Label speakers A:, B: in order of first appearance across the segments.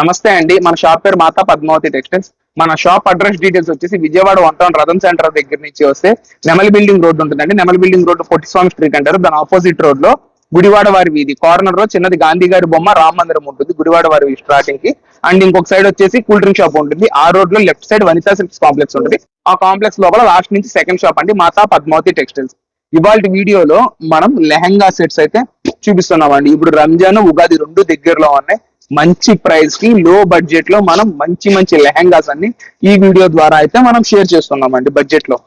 A: నమస్తే అండి. మన షాప్ పేరు మాతా పద్మావతి టెక్స్టైల్స్. మన షాప్ అడ్రస్ డీటెయిల్స్ వచ్చేసి విజయవాడ వన్ టౌన్ రథం సెంటర్ దగ్గర నుంచి వస్తే నెమలి బిల్డింగ్ రోడ్ ఉంటుందండి. నెమలి బిల్డింగ్ రోడ్ పొట్టిస్వామి స్ట్రీట్ అంటారు. దాని ఆపోజిట్ రోడ్లో గుడివాడ వారి వీధి కార్నర్లో చిన్నది గాంధీ గారి బొమ్మ రామ మందిరం ఉంటుంది. గుడివాడ వారి వీధి స్టార్టింగ్కి. అండ్ ఇంకొక సైడ్ వచ్చేసి కూల్ డ్రింక్ షాప్ ఉంటుంది. ఆ రోడ్లో left side Vanitha Silks complex ఉంటుంది. ఆ కాంప్లెక్స్ లోపల లాస్ట్ నుంచి సెకండ్ షాప్ అండి మాతా పద్మావతి టెక్స్టైల్స్. ఇవాళ వీడియోలో మనం లెహంగా సెట్స్ అయితే చూపిస్తున్నామండి. ఇప్పుడు రంజాన్ ఉగాది రెండు దగ్గరలో ఉన్నాయి. మంచి ప్రైస్కి లో బడ్జెట్లో మనం మంచి మంచి లెహంగాస్ అన్ని ఈ వీడియో ద్వారా అయితే మనం షేర్ చేస్తున్నామండి బడ్జెట్లో.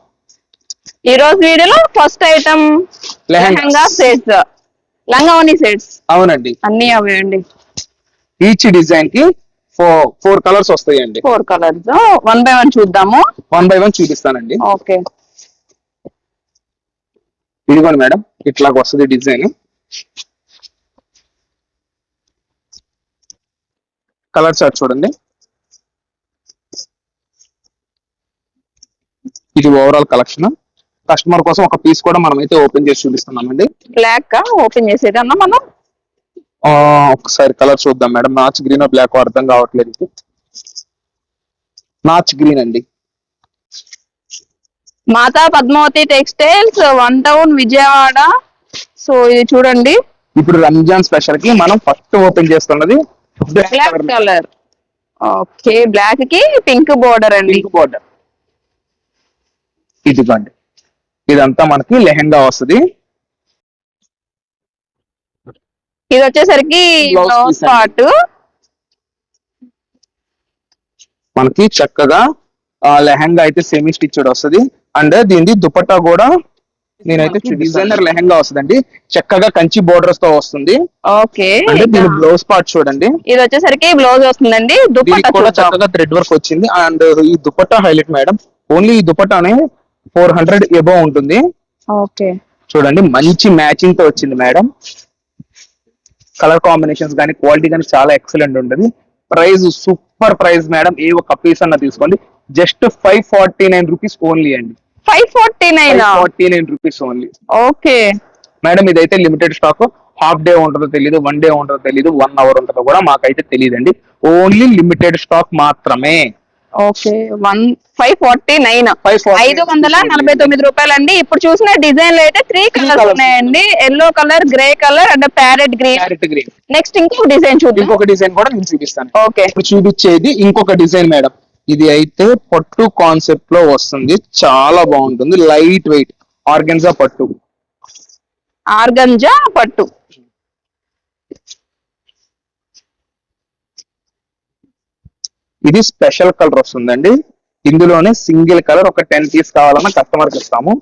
B: ఈ రోజు వీడియోలో ఫస్ట్ ఐటమ్
A: లెహంగా.
B: సెట్స్ లంగావని సెట్స్
A: అవునండి.
B: అన్ని అవే అండి.
A: ఈచ్ డిజైన్కి ఫోర్ ఫోర్ కలర్స్ వస్తాయండి.
B: Four colours one by one చూద్దాము.
A: వన్ బై వన్ చూపిస్తానండి.
B: ఓకే
A: ఇదిగోండి మేడం ఇట్లాగ వస్తుంది డిజైన్ కలర్ చార్ట్ చూడండి. ఇది ఓవరాల్ కలెక్షన్ కస్టమర్ కోసం ఒక పీస్ కూడా మనం అయితే ఓపెన్ చేసి చూపిస్తున్నామండి.
B: బ్లాక్ ఓపెన్ చేసేదన్నా మనం?
A: ఆ, ఒకసారి కలర్ చూద్దాం మేడం. నాచ్ గ్రీన్ బ్లాక్ అర్థం కావట్లేదు. నాచ్ గ్రీన్ అండి.
B: Mata Padmavati Textiles one town Vijayawada. So ఇది చూడండి.
A: ఇప్పుడు రంజాన్ స్పెషల్కి మనం ఫస్ట్ ఓపెన్ చేస్తున్నది
B: బ్లాక్ కలర్ ఓకే బ్లాక్కి పింక్ బోర్డర్ అండి.
A: పింక్ బార్డర్ ఇదిగోండి ఇదంతా మనకి లెహంగా వస్తుంది.
B: ఇది వచ్చేసరికి బ్లౌజ్. పార్ట్
A: మనకి చక్కగా లెహంగా అయితే సెమీ స్టిచ్డ్ వస్తుంది. అండ్ దీని దుపట్టా కూడా నేనైతే డిజైనర్ లెహంగా వస్తుందండి. చక్కగా కంచి బోర్డర్స్తో వస్తుంది.
B: ఓకే.
A: అంటే దీని బ్లౌజ్ పార్ట్ చూడండి.
B: ఇది వచ్చేసరికి బ్లౌజ్ వస్తుందండి.
A: దీనికి
B: దుప్పట్టా
A: కూడా చక్కగా థ్రెడ్ వర్క్ వచ్చింది. అండ్ ఈ దుపట్టా హైలైట్ మేడం ఓన్లీ ఈ దుపట్టానే ఫోర్ హండ్రెడ్ ఎబో ఉంటుంది.
B: ఓకే.
A: చూడండి మంచి మ్యాచింగ్తో వచ్చింది మేడం కలర్ కాంబినేషన్స్ కానీ క్వాలిటీ కానీ చాలా ఎక్సలెంట్ ఉంటుంది. ప్రైస్ సూపర్ ప్రైస్ మేడం ఏ ఒక్క పీస్ అన్న తీసుకోండి. Just five forty nine rupees only అండి.
B: Five forty nine
A: forty nine rupees only
B: okay.
A: Madam ఇదైతే లిమిటెడ్ స్టాక్ హాఫ్ డే ఉంటుందో తెలియదు వన్ డే ఉంటుందో తెలియదు వన్ అవర్ ఉంటుందో కూడా మాకైతే తెలియదండి ఓన్లీ లిమిటెడ్ స్టాక్ మాత్రమే.
B: Okay one five forty nine
A: 549
B: ఐదు వందల నలభై తొమ్మిది రూపాయలు అండి ఇప్పుడు చూసిన డిజైన్లో అయితే త్రీ కలర్స్ ఉన్నాయండి. Yellow colour grey colour and parrot green next ఇంకో డిజైన్ చూద్దాం.
A: ఇంకొక డిజైన్ కూడా నేను చూపిస్తాను.
B: ఓకే.
A: ఇప్పుడు చూపించేది ఇంకొక డిజైన్ మేడం. ఇది అయితే పట్టు కాన్సెప్ట్లో వస్తుంది. చాలా బాగుంటుంది. లైట్ వెయిట్ ఆర్గన్జా పట్టు.
B: ఆర్గంజా పట్టు.
A: ఇది స్పెషల్ కలర్ వస్తుందండి. ఇందులోనే సింగిల్ కలర్ ఒక టెన్ పీస్ కావాలన్నా కస్టమర్కి ఇస్తాము.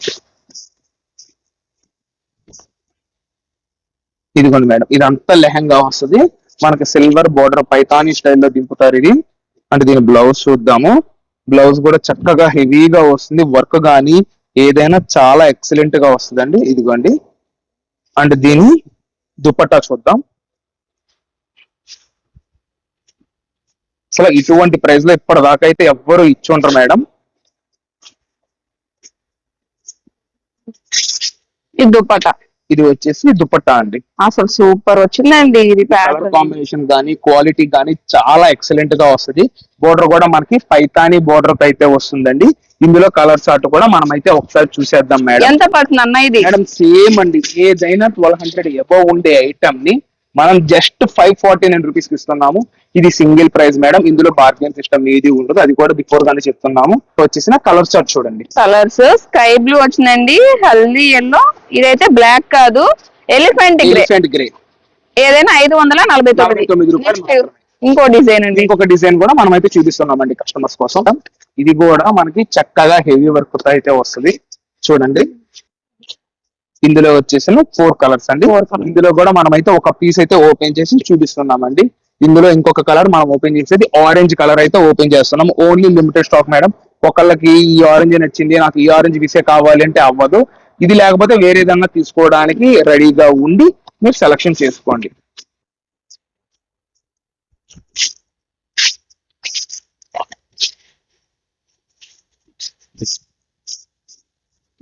A: ఇదిగోండి మేడం. ఇదంతా లెహంగా వస్తుంది. మనకి సిల్వర్ బోర్డర్ పైతానీ స్టైల్లో దింపుతారు ఇది. అంటే దీని బ్లౌజ్ చూద్దాము. బ్లౌజ్ కూడా చక్కగా హెవీగా వస్తుంది. వర్క్ గానీ ఏదైనా చాలా ఎక్సలెంట్గా వస్తుందండి. ఇదిగోండి. అండ్ దీని దుపట్టా చూద్దాం. అసలు ఇటువంటి ప్రైస్లో ఇప్పటిదాకా అయితే ఎవ్వరు ఇచ్చి ఉండరు మేడం.
B: ఇది దుపట్టా.
A: ఇది వచ్చేసి దుపట్టా అండి.
B: అసలు సూపర్ వచ్చిందండి ఇది
A: కలర్ కాంబినేషన్ గానీ క్వాలిటీ గానీ చాలా ఎక్సలెంట్గా వస్తుంది. బోర్డర్ కూడా మనకి పైతాని బోర్డర్ అయితే వస్తుందండి. ఇందులో కలర్ చార్ట్ కూడా మనం అయితే ఒకసారి చూసేద్దాం మేడం
B: ఎంత పడుతుంది అన్న ఇది?
A: మేడం సేమ్ అండి. ఏదైనా ట్వెల్వ్ హండ్రెడ్ ఎబో ఉండే ఐటమ్ని మనం జస్ట్ ఫైవ్ ఫార్టీ నైన్ రూపీస్కి ఇస్తున్నాము. ఇది సింగిల్ ప్రైస్ మేడం ఇందులో బార్గెన్ సిస్టమ్ ఏది ఉండదు. అది కూడా బిఫోర్ గానే చెప్తున్నాము. వచ్చేసిన కలర్ చార్ట్ చూడండి.
B: కలర్స్ స్కై బ్లూ వచ్చిందండి. హల్దీ ఎల్లో ఇదైతే బ్లాక్ కాదు. ఎలిఫెంట్ గ్రే
A: ఎలిఫెంట్ గ్రే
B: ఏదైనా ఐదు వందల నలభై
A: తొమ్మిది. రూపాయలు.
B: ఇంకో డిజైన్ అండి.
A: ఇంకొక డిజైన్ కూడా మనం అయితే చూపిస్తున్నామండి కస్టమర్స్ కోసం. ఇది కూడా మనకి చక్కగా హెవీ వర్క్ అయితే వస్తుంది. చూడండి. ఇందులో వచ్చేసిన ఫోర్ కలర్స్ అండి. ఇందులో కూడా మనం అయితే ఒక పీస్ అయితే ఓపెన్ చేసి చూపిస్తున్నామండి. ఇందులో ఇంకొక కలర్ మనం ఓపెన్ చేసేది ఆరెంజ్ కలర్ అయితే ఓపెన్ చేస్తున్నాం. ఓన్లీ లిమిటెడ్ స్టాక్ మేడం ఒకళ్ళకి ఈ ఆరెంజ్ నచ్చింది నాకు ఈ ఆరెంజ్ పీసే కావాలి అంటే అవ్వదు. ఇది లేకపోతే వేరే ఏదన్నా తీసుకోవడానికి రెడీగా ఉండి మీరు సెలక్షన్ చేసుకోండి.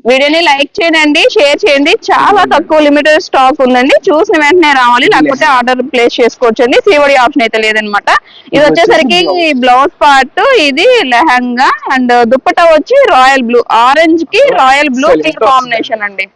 B: వీడియోని లైక్ చేయండి షేర్ చేయండి. చాలా తక్కువ లిమిటెడ్ స్టాక్ ఉందండి. చూసిన వెంటనే రావాలి లేకపోతే ఆర్డర్ ప్లేస్ చేసుకోవచ్చు అండి సిఓడి ఆప్షన్ అయితే లేదనమాట. ఇది వచ్చేసరికి
A: వచ్చేసి
B: బ్లౌజ్ పార్ట్ ఇది లెహంగా అండ్ దుప్పటా వచ్చి రాయల్ బ్లూ. ఆరెంజ్కి రాయల్ బ్లూ కాంబినేషన్ అండి.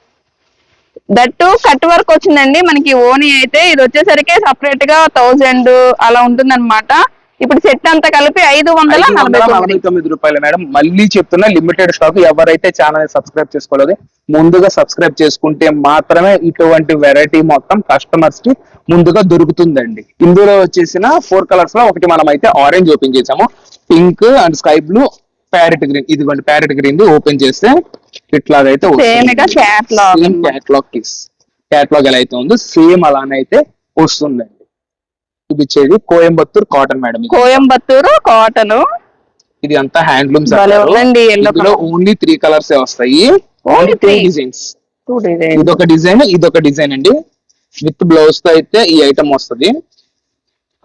B: దట్టు కట్ వర్క్ వచ్చిందండి. మనకి ఓనీ అయితే ఇది వచ్చేసరికి సపరేట్గా థౌజండ్ అలా ఉంటుందన్నమాట. ఇప్పుడు సెట్ అంతా కలిపి ఐదు వందల నలభై తొమ్మిది.
A: రూపాయలు మేడం. మళ్ళీ చెప్తున్నా లిమిటెడ్ స్టాక్ ఎవరైతే ఛానల్ సబ్స్క్రైబ్ చేసుకోలేదు ముందుగా సబ్స్క్రైబ్ చేసుకుంటే మాత్రమే ఇటువంటి వెరైటీ మొత్తం కస్టమర్స్కి ముందుగా దొరుకుతుందండి. ఇందులో వచ్చేసిన ఫోర్ కలర్స్లో ఒకటి మనం అయితే ఆరెంజ్ ఓపెన్ చేసాము. Pink and sky blue parrot green ఇదిగోండి ప్యారెట్ గ్రీన్ ఓపెన్ చేస్తే ఇట్లాగైతే క్యాట్లాగ్ క్యాట్లాగ్ ఎలా అయితే ఉందో సేమ్ అలానే అయితే వస్తుందండి చూపించేది Coimbatore cotton madam.
B: Coimbatore cotton.
A: ఇది అంతా హ్యాండ్లూమ్స్. ఓన్లీ త్రీ కలర్స్ వస్తాయి. Only three? డిజైన్స్ ఇదొక డిజైన్ ఇదొక డిజైన్ అండి. విత్ బ్లౌజ్తో అయితే ఈ ఐటమ్ వస్తది.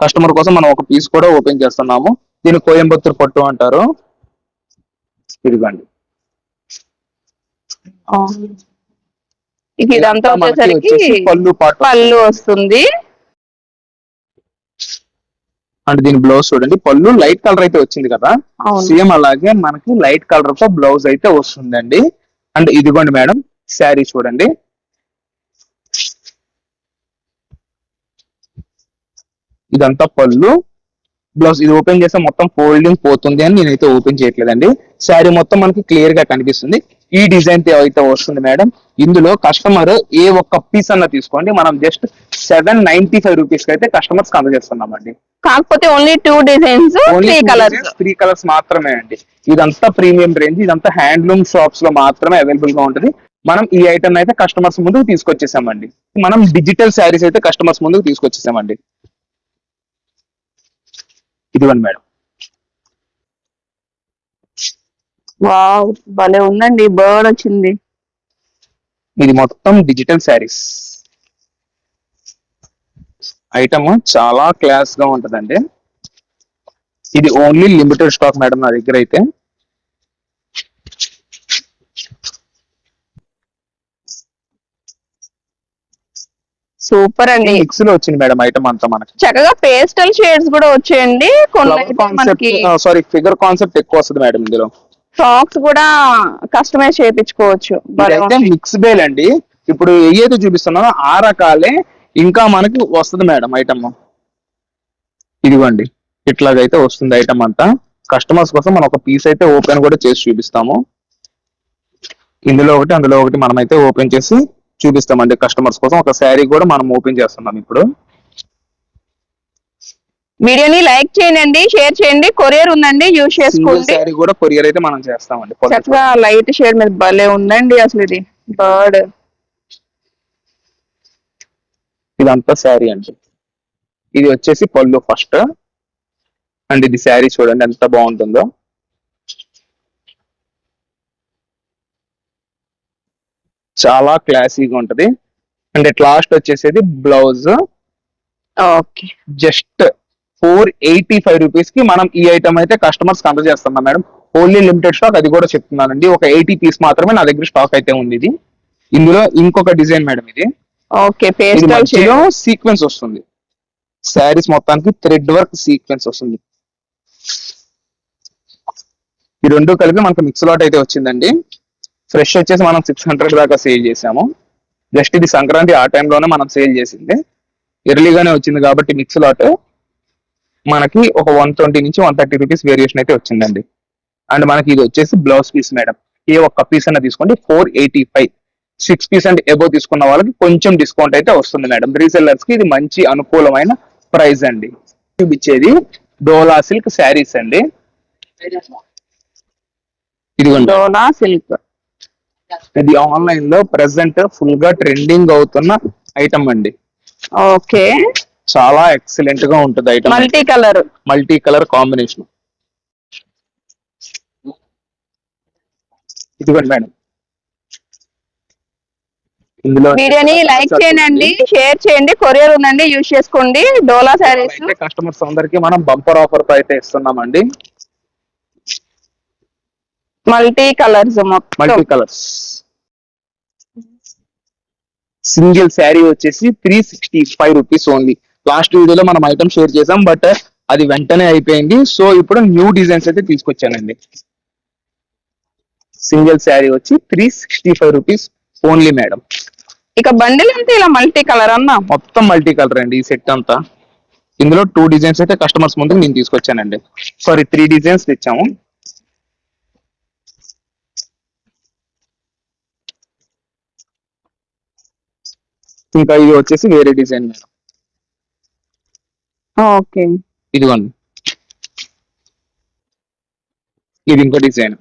A: కస్టమర్ కోసం మనం ఒక పీస్ కూడా ఓపెన్ చేస్తున్నాము. దీన్ని కోయంబత్తూర్ పట్టు అంటారు. ఇదిగోండి.
B: ఇదంతా వచ్చేసరికి
A: పళ్ళు పాటు
B: పళ్ళు వస్తుంది.
A: అంటే దీని బ్లౌజ్ చూడండి. పళ్ళు లైట్ కలర్ అయితే వచ్చింది కదా? సేమ్ అలాగే మనకి లైట్ కలర్తో బ్లౌజ్ అయితే వస్తుందండి. అండ్ ఇదిగోండి మేడం శారీ చూడండి. ఇదంతా పళ్ళు. బ్లౌజ్ ఇది ఓపెన్ చేస్తే మొత్తం ఫోల్డింగ్ పోతుంది అని నేనైతే ఓపెన్ చేయట్లేదండి. శారీ మొత్తం మనకి క్లియర్గా కనిపిస్తుంది. ఈ డిజైన్ అయితే వస్తుంది మేడం. ఇందులో కస్టమర్ ఏ ఒక్క పీస్ అన్న తీసుకోండి. మనం just seven ninety five rupees అయితే కస్టమర్స్ అందజేస్తున్నామండి.
B: కాకపోతే only two designs three colours
A: three colours మాత్రమే అండి. ఇదంతా ప్రీమియం రేంజ్ ఇదంతా హ్యాండ్లూమ్ షాప్స్లో మాత్రమే అవైలబుల్గా ఉంటుంది. మనం ఈ ఐటమ్ అయితే కస్టమర్స్ ముందుకు తీసుకొచ్చేసామండి. మనం డిజిటల్ శారీస్ అయితే కస్టమర్స్ ముందుకు తీసుకొచ్చేసామండి. ఇదిగోండి మేడం.
B: వావ్ భలే ఉందండి బర్డ్ వచ్చింది.
A: ఇది మొత్తం డిజిటల్ శారీస్. ఐటమ్ చాలా క్లాస్గా ఉంటదండి. ఇది ఓన్లీ లిమిటెడ్ స్టాక్ మేడం నా దగ్గర అయితే.
B: సూపర్ అండి.
A: మిక్స్లో వచ్చింది మేడం ఐటమ్ అంతా మనకి.
B: చక్కగా పేస్టల్ షేడ్స్ కూడా వచ్చాయండి. కొన్ని
A: సారీ ఫిగర్ కాన్సెప్ట్ ఎక్కువ వస్తుంది మేడం ఇందులో.
B: ఫ్రాక్స్ కూడా కస్టమైజ్ చేయించుకోవచ్చు. ఉంది.
A: మిక్స్ బేల్ అండి. ఇప్పుడు ఏదైతే చూపిస్తున్నానో ఆ రకాలే ఇంకా మనకి వస్తుంది మేడం ఐటమ్ ఇదిగోండి. ఇట్లాగైతే వస్తుంది ఐటమ్ అంతా. కస్టమర్స్ కోసం మనం ఒక పీస్ అయితే ఓపెన్ కూడా చేసి చూపిస్తాము. ఇందులో ఒకటి అందులో ఒకటి మనం అయితే ఓపెన్ చేసి చూపిస్తామండి. కస్టమర్స్ కోసం ఒక శారీ కూడా మనం ఓపెన్ చేస్తున్నాం ఇప్పుడు.
B: వీడియోని లైక్ చేయండి షేర్ చేయండి కొరియర్ ఉందండి యూజ్ చేసుకోండి.
A: శారీ కూడా కొరియర్ అయితే మనం చేస్తామండి.
B: చక్కగా లైట్ షేడ్ మీద భలే ఉందండి అసలు ఇది. బర్డ్.
A: ఇదంతా శారీ అండి. ఇది వచ్చేసి పళ్ళు ఫస్ట్. అండ్ ఇది శారీ చూడండి ఎంత బాగుంటుందో. చాలా క్లాసీగా ఉంటది. అండ్ ఇట్ లాస్ట్ వచ్చేసేది blouse.
B: Okay.
A: Just four eighty five రూపీస్కి మనం ఈ ఐటమ్ అయితే కస్టమర్స్ చేస్తున్నాం మేడం. ఓన్లీ లిమిటెడ్ స్టాక్ అది కూడా చెప్తున్నానండి. ఒక ఎయిటీ పీస్ మాత్రమే నా దగ్గర స్టాక్ అయితే ఉంది ఇది. ఇందులో ఇంకొక డిజైన్ మేడం ఇది.
B: ఓకే పేస్టల్
A: సీక్వెన్స్ వస్తుంది. శారీస్ మొత్తానికి థ్రెడ్ వర్క్ సీక్వెన్స్ వస్తుంది. ఈ రెండు కలిపి మనకు మిక్స్ లాట్ అయితే వచ్చిందండి. ఫ్రెష్ వచ్చేసి మనం సిక్స్ హండ్రెడ్ దాకా సేల్ చేసాము జస్ట్ ఇది సంక్రాంతి ఆ టైంలోనే మనం సేల్ చేసింది. ఎర్లీగానే వచ్చింది కాబట్టి మిక్స్ లాట్ మనకి ఒక వన్ ట్వంటీ నుంచి వన్ థర్టీ రూపీస్ వేరియేషన్ అయితే వచ్చిందండి. అండ్ మనకి ఇది వచ్చేసి బ్లౌజ్ పీస్ మేడం ఏ ఒక్క పీస్ అయినా తీసుకోండి. Four eighty five six piece and above తీసుకున్న వాళ్ళకి కొంచెం డిస్కౌంట్ అయితే వస్తుంది మేడం రీసెల్లర్స్కి ఇది మంచి అనుకూలమైన ప్రైస్ అండి. చూపించేది డోలా సిల్క్ శారీస్ అండి. ఇదిగోండి.
B: డోలా సిల్క్
A: ఇది ఆన్లైన్లో ప్రెసెంట్ ఫుల్గా ట్రెండింగ్ అవుతున్న ఐటమ్ అండి.
B: ఓకే.
A: చాలా ఎక్సలెంట్గా ఉంటుంది item
B: multi colour
A: multi colour combination ఇదిగోండి మేడం.
B: వీడియోని లైక్ చేయండి షేర్ చేయండి కొరియర్ ఉందండి యూజ్ చేసుకోండి. డోలా
A: అయితే కస్టమర్స్ అందరికి మనం బంపర్ ఆఫర్తో అయితే ఇస్తున్నామండి.
B: Multi colours
A: multi colours single sari వచ్చేసి three sixty five rupees only last వీడియోలో మనం ఐటమ్ షేర్ చేసాం బట్ అది వెంటనే అయిపోయింది. సో ఇప్పుడు న్యూ డిజైన్స్ అయితే తీసుకొచ్చానండి. సింగిల్ శారీ వచ్చి three sixty five rupees only madam
B: ఇక బండిల్ అంతా ఇలా మల్టీ కలర్ అన్న?
A: మొత్తం మల్టీ కలర్ అండి ఈ సెట్ అంతా. ఇందులో టూ డిజైన్స్ అయితే కస్టమర్స్ ముందుకు నేను తీసుకొచ్చానండి. సారీ త్రీ డిజైన్స్ తెచ్చాము. ఇంకా ఇది వచ్చేసి వేరే డిజైన్ మేడం
B: ఓకే
A: ఇదిగోండి. ఇది ఇంకో డిజైన్.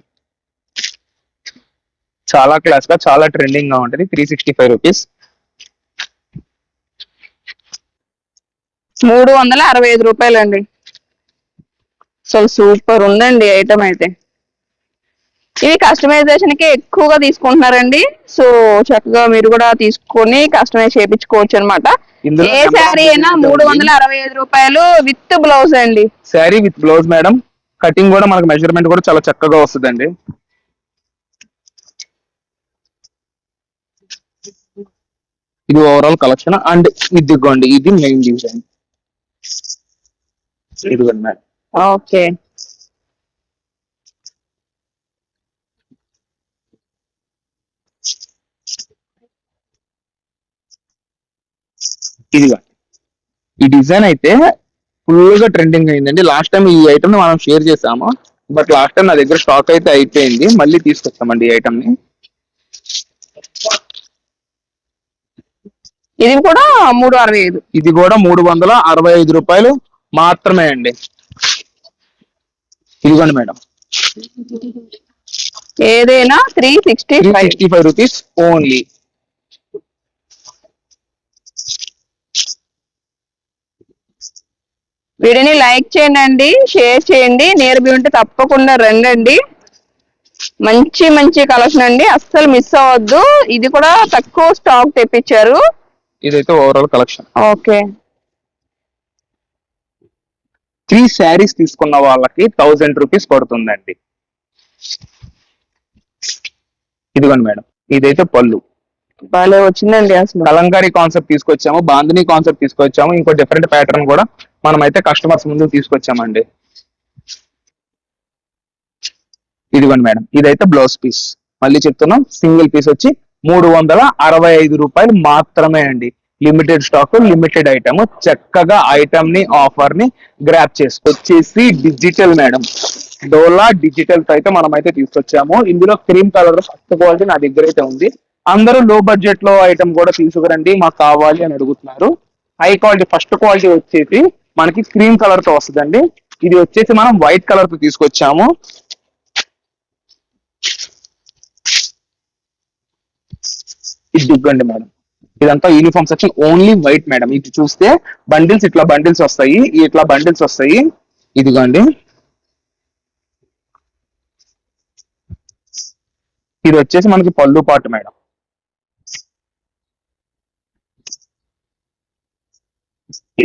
A: చాలా క్లాస్గా చాలా ట్రెండింగ్గా ఉంటుంది. త్రీ సిక్స్టీ ఫైవ్ రూపీస్
B: మూడు వందల అరవై ఐదు రూపాయలండి. సో సూపర్ ఉందండి ఐటమ్ అయితే. ఇవి కస్టమైజేషన్కి ఎక్కువగా తీసుకుంటున్నారండి. సో చక్కగా మీరు కూడా తీసుకొని కస్టమైజ్ చేయించుకోవచ్చు అనమాట ఏ శారీ అయినా మూడు. వందల అరవై ఐదు రూపాయలు విత్ బ్లౌజ్ అండి.
A: Sari with blouse madam cutting కూడా మనకు మెజర్మెంట్ కూడా చాలా చక్కగా వస్తుందండి. ఇది ఓవరాల్ కలెక్షన్ అండ్ ఇదిగోండి ఇది మెయిన్ డిజైన్ ఇదిగోండి మేడం
B: ఓకే.
A: ఇదిగోండి ఈ డిజైన్ అయితే ఫుల్గా ట్రెండింగ్ అయిందండి. లాస్ట్ టైం ఈ ఐటమ్ మనం షేర్ చేసాము. బట్ లాస్ట్ టైం నా దగ్గర స్టాక్ అయితే అయిపోయింది. మళ్ళీ తీసుకొస్తామండి ఈ ఐటమ్ని.
B: ఇది కూడా మూడు అరవై ఐదు.
A: ఇది కూడా మూడు వందల అరవై ఐదు రూపాయలు మాత్రమే అండి. ఇదిగోండి మేడం.
B: ఏదైనా three sixty
A: sixty five rupees only
B: వీడియోని లైక్ చేయండి షేర్ చేయండి నేర్బి ఉంటే తప్పకుండా రండి మంచి మంచి కలెక్షన్ అండి అస్సలు మిస్ అవ్వద్దు. ఇది కూడా తక్కువ స్టాక్ తెప్పించారు.
A: ఇదైతే overall collection
B: okay.
A: Three saris తీసుకున్న వాళ్ళకి థౌజండ్ రూపీస్ పడుతుందండి. ఇదిగోండి మేడం ఇదైతే పళ్ళు.
B: భలే వచ్చిందండి అసలు.
A: కలంకారీ కాన్సెప్ట్ తీసుకొచ్చాము బాందిని కాన్సెప్ట్ తీసుకొచ్చాము ఇంకో డిఫరెంట్ ప్యాటర్న్ కూడా మనం అయితే కస్టమర్స్ ముందు తీసుకొచ్చామండి. ఇదిగోండి మేడం ఇదైతే బ్లౌజ్ పీస్ మళ్ళీ చెప్తున్నాం సింగిల్ పీస్ వచ్చి మూడు వందల అరవై ఐదు రూపాయలు మాత్రమే అండి. లిమిటెడ్ స్టాక్ లిమిటెడ్ ఐటమ్ చక్కగా ఐటమ్ని ఆఫర్ని గ్రాప్ చేసుకొచ్చేసి డిజిటల్ మేడం. డోలా డిజిటల్ అయితే మనం అయితే తీసుకొచ్చాము. ఇందులో క్రీమ్ కలర్ ఫస్ట్ క్వాలిటీ నా దగ్గర అయితే ఉంది. అందరూ లో బడ్జెట్లో ఐటమ్ కూడా తీసుకురండి మాకు కావాలి అని అడుగుతున్నారు. హై క్వాలిటీ ఫస్ట్ క్వాలిటీ వచ్చేసి మనకి క్రీమ్ కలర్తో వస్తుందండి. ఇది వచ్చేసి మనం వైట్ కలర్తో తీసుకొచ్చాము. ఇది దిగ్గండి మేడం. ఇదంతా uniform section only white madam. ఇది చూస్తే బండిల్స్ ఇట్లా బండిల్స్ వస్తాయి. ఇట్లా బండిల్స్ వస్తాయి. ఇదిగోండి. ఇది వచ్చేసి మనకి పళ్ళు పాటు మేడం.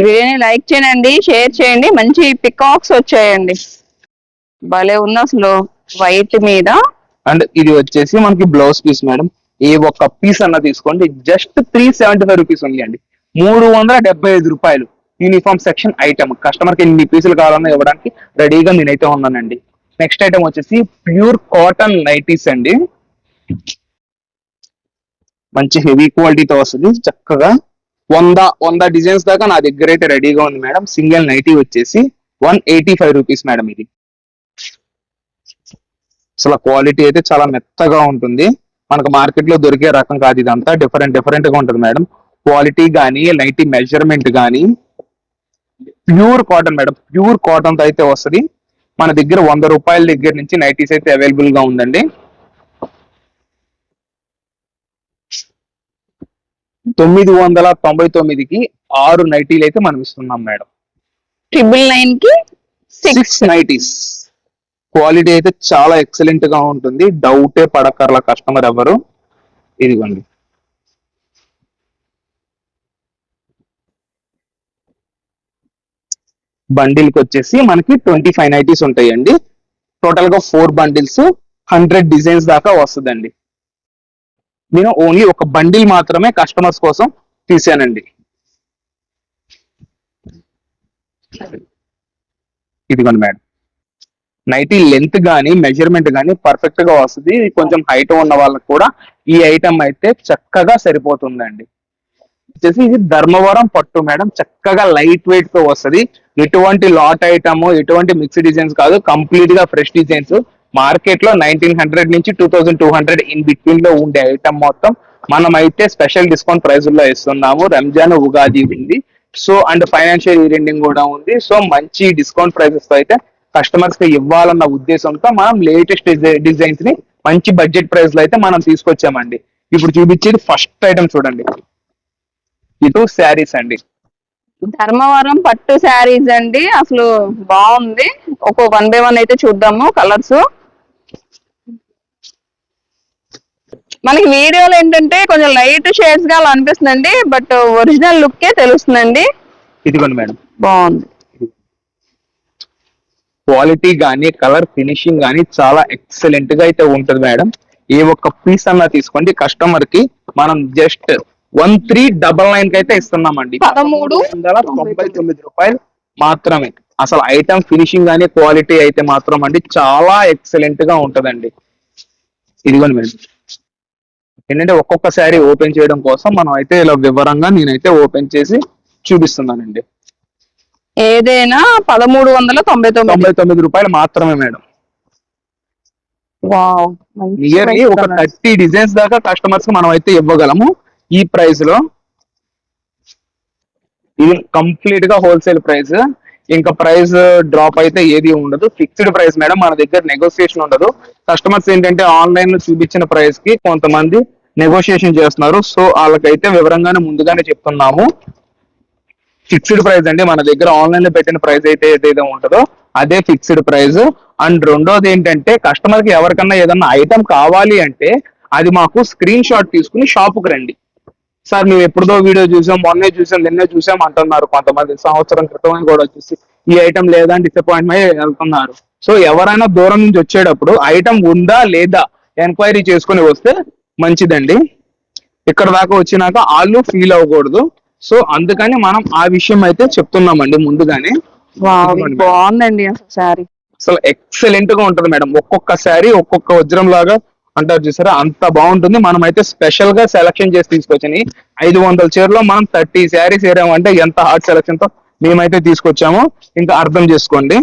B: వీడియోని లైక్ చేయండి షేర్ చేయండి. మంచి పికాక్స్ వచ్చాయండి. భలే ఉంది అసలు వైట్ మీద.
A: అండ్ ఇది వచ్చేసి మనకి బ్లౌజ్ పీస్ మేడం. ఏ ఒక్క పీస్ అన్న తీసుకోండి. Just three seventy five rupees ఉంది అండి మూడు వందల డెబ్బై ఐదు రూపాయలు యూనిఫామ్ సెక్షన్ ఐటమ్ కస్టమర్కి ఎన్ని పీసులు కావాలన్నా ఇవ్వడానికి రెడీగా నేనైతే ఉన్నానండి. నెక్స్ట్ ఐటమ్ వచ్చేసి ప్యూర్ కాటన్ నైటీస్ అండి. మంచి హెవీ క్వాలిటీతో వస్తుంది. చక్కగా వంద వంద డిజైన్స్ దాకా నా దగ్గర అయితే రెడీగా ఉంది మేడం. సింగిల్ నైటీ వచ్చేసి one eighty five rupees madam ఇది. అసలు క్వాలిటీ అయితే చాలా మెత్తగా ఉంటుంది. మనకు మార్కెట్లో దొరికే రకం కాదు ఇదంతా. డిఫరెంట్ డిఫరెంట్గా ఉంటుంది మేడం. క్వాలిటీ కానీ నైటీ మెజర్మెంట్ కానీ ప్యూర్ కాటన్ మేడం. ప్యూర్ కాటన్తో అయితే వస్తుంది. మన దగ్గర వంద రూపాయల దగ్గర నుంచి నైటీస్ అయితే అవైలబుల్గా ఉందండి. తొమ్మిది వందల తొంభై తొమ్మిదికి ఆరు నైటీలు అయితే మనం ఇస్తున్నాం మేడం.
B: ట్రిపుల్ నైన్కి సిక్స్
A: నైటీస్ క్వాలిటీ అయితే చాలా ఎక్సలెంట్గా ఉంటుంది. డౌటే పడకర్ల కస్టమర్ ఎవరు? ఇదిగోండి. బండిల్కి వచ్చేసి మనకి ట్వంటీ ఫైవ్ నైటీస్ ఉంటాయండి. టోటల్గా ఫోర్ బండిల్స్ హండ్రెడ్ డిజైన్స్ దాకా వస్తుందండి. నేను ఓన్లీ ఒక బండిల్ మాత్రమే కస్టమర్స్ కోసం తీసానండి. ఇదిగోండి మేడం నైటీ లెంత్ కానీ మెజర్మెంట్ కానీ పర్ఫెక్ట్గా వస్తుంది. కొంచెం హైట్ ఉన్న వాళ్ళకి కూడా ఈ ఐటమ్ అయితే చక్కగా సరిపోతుందండి. వచ్చేసి ఇది ధర్మవరం పట్టు మేడం చక్కగా లైట్ వెయిట్తో వస్తుంది. ఎటువంటి లాట్ ఐటమ్ ఎటువంటి మిక్స్ డిజైన్స్ కాదు. కంప్లీట్గా ఫ్రెష్ డిజైన్స్ మార్కెట్లో నైన్టీన్ హండ్రెడ్ నుంచి two thousand two hundred in బిట్వీన్లో ఉండే ఐటమ్ మొత్తం మనం అయితే స్పెషల్ డిస్కౌంట్ ప్రైస్లో ఇస్తున్నాము రంజాన్ ఉగాది ఉంది. So and financial year ending కూడా ఉంది. సో మంచి డిస్కౌంట్ ప్రైసెస్తో అయితే కస్టమర్స్కి ఇవ్వాలన్న ఉద్దేశంతో మనం లేటెస్ట్ డిజైన్స్ని మంచి బడ్జెట్ ప్రైస్లో అయితే మనం తీసుకొచ్చామండి. ఇప్పుడు చూపించేది ఫస్ట్ ఐటమ్ చూడండి. ఇటు శారీస్ అండి.
B: ధర్మవరం పట్టు శారీస్ అండి. అసలు బాగుంది. ఒక వన్ బై వన్ అయితే చూద్దాము కలర్స్. మనకి వీడియోలో ఏంటంటే కొంచెం లైట్ షేడ్స్గా అలా అనిపిస్తుందండి బట్ ఒరిజినల్ లుక్ ఏ తెలుస్తుందండి.
A: ఇదిగోండి మేడం.
B: బాగుంది.
A: క్వాలిటీ గానీ కలర్ ఫినిషింగ్ గానీ చాలా ఎక్సలెంట్గా అయితే ఉంటది మేడం. ఏ ఒక్క పీస్ అన్నా తీసుకోండి కస్టమర్కి మనం జస్ట్ వన్ త్రీ డబల్ నైన్కి అయితే ఇస్తున్నామండి.
B: పదమూడు.
A: వందల తొంభై తొమ్మిది రూపాయలు మాత్రమే. అసలు ఐటమ్ ఫినిషింగ్ గానీ క్వాలిటీ అయితే మాత్రం అండి చాలా ఎక్సలెంట్గా ఉంటదండి. ఇదిగోండి మేడం. ఏంటంటే ఒక్కొక్క శారీ ఓపెన్ చేయడం కోసం మనం అయితే ఇలా వివరంగా నేనైతే ఓపెన్ చేసి చూపిస్తున్నానండి.
B: ఏదైనా పదమూడు వందల తొంభై తొమ్మిది.
A: తొంభై తొమ్మిది రూపాయలు మాత్రమే మేడం.
B: వావ్
A: నియర్లీ ఒక థర్టీ డిజైన్స్ దాకా కస్టమర్స్ మనం అయితే ఇవ్వగలము. ఈ ప్రైస్లో ఇది కంప్లీట్గా హోల్సేల్ ప్రైస్ ఇంకా ప్రైస్ డ్రాప్ అయితే ఏది ఉండదు. ఫిక్స్డ్ ప్రైస్ మేడం మన దగ్గర నెగోసియేషన్ ఉండదు. కస్టమర్స్ ఏంటంటే ఆన్లైన్లో చూపించిన ప్రైస్కి కొంతమంది నెగోషియేషన్ చేస్తున్నారు. సో వాళ్ళకైతే వివరంగానే ముందుగానే చెప్తున్నాము. ఫిక్స్డ్ ప్రైస్ అండి. మన దగ్గర ఆన్లైన్లో పెట్టిన ప్రైస్ అయితే ఏదైతే ఉంటుందో అదే ఫిక్స్డ్ ప్రైస్ అండ్ రెండోది ఏంటంటే కస్టమర్కి ఎవరికన్నా ఏదన్నా ఐటమ్ కావాలి అంటే అది మాకు స్క్రీన్ షాట్ తీసుకుని షాపుకి రండి. సార్ మేము ఎప్పుడుదో వీడియో చూసాం మొన్నే చూసాం నిన్నే చూసాం అంటున్నారు కొంతమంది. సంవత్సరం క్రితం కూడా వచ్చేసి ఈ ఐటమ్ లేదా డిసప్పాయింట్మెంట్ వెళ్తున్నారు. సో ఎవరైనా దూరం నుంచి వచ్చేటప్పుడు ఐటమ్ ఉందా లేదా ఎంక్వైరీ చేసుకుని వస్తే మంచిదండి. ఇక్కడ దాకా వచ్చినాక వాళ్ళు ఫీల్ అవ్వకూడదు. సో అందుకని మనం ఆ విషయం అయితే చెప్తున్నామండి ముందుగానే.
B: బాగుందండి శారీ.
A: అసలు ఎక్సలెంట్గా ఉంటది మేడం. ఒక్కొక్క శారీ ఒక్కొక్క వజ్రం లాగా అంటారు చూసారా? అంత బాగుంటుంది. మనం అయితే స్పెషల్గా సెలక్షన్ చేసి తీసుకొచ్చాని ఐదు వందల చీరలో మనం థర్టీ శారీస్ ఏరామంటే ఎంత హార్డ్ సెలక్షన్తో మేమైతే తీసుకొచ్చామో ఇంకా అర్థం చేసుకోండి.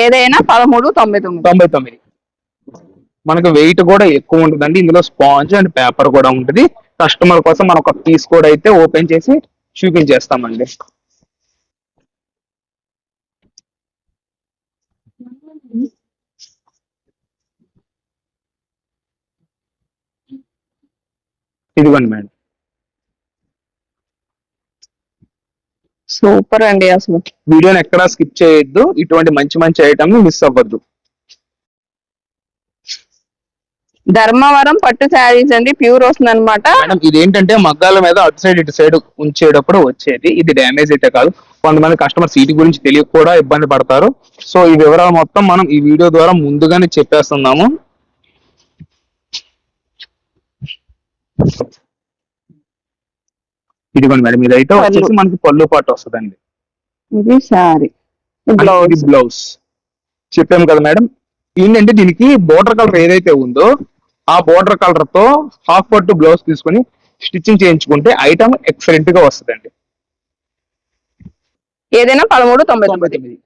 B: ఏదైనా పదమూడు తొంభై తొమ్మిది.
A: తొంభై తొమ్మిది. మనకు వెయిట్ కూడా ఎక్కువ ఉంటుందండి. ఇందులో స్పాంజ్ అండ్ పేపర్ కూడా ఉంటుంది. కస్టమర్ కోసం మనం ఒక పీస్ కూడా అయితే ఓపెన్ చేసి చూపించేస్తామండి. ఇదిగోండి మేడం.
B: సూపర్ అండి అసలు.
A: వీడియోని ఎక్కడా స్కిప్ చేయొద్దు. ఇటువంటి మంచి మంచి ఐటమ్ మిస్ అవ్వద్దు.
B: ధర్మవరం పట్టు శారీస్ అండి ప్యూర్ వస్తుంది అనమాట
A: మేడం ఇది ఏంటంటే మగ్గాల మీద అటు సైడ్ ఇటు సైడ్ ఉంచేటప్పుడు వచ్చేది. ఇది డ్యామేజ్ అయితే కాదు. కొంతమంది కస్టమర్స్ వీటి గురించి తెలియక కూడా ఇబ్బంది పడతారు. సో ఈ వివరాలు మొత్తం మనం ఈ వీడియో ద్వారా ముందుగానే చెప్పేస్తున్నాము. ఇదిగోండి మేడం ఇదైతే వచ్చేసి మనకి పళ్ళు పాటు వస్తుందండి.
B: ఇది శారీ. బ్లౌజ్
A: బ్లౌజ్ చెప్పాం కదా మేడం. ఏంటంటే దీనికి బోర్డర్ కలర్ ఏదైతే ఉందో ఆ బోర్డర్ కలర్తో హాఫ్ పట్టు బ్లౌజ్ తీసుకొని స్టిచ్చింగ్ చేయించుకుంటే ఐటమ్ ఎక్సలెంట్గా వస్తుందండి.
B: ఏదైనా పదమూడు తొంభై
A: తొంభై
B: తొమ్మిది
A: తొమ్మిది.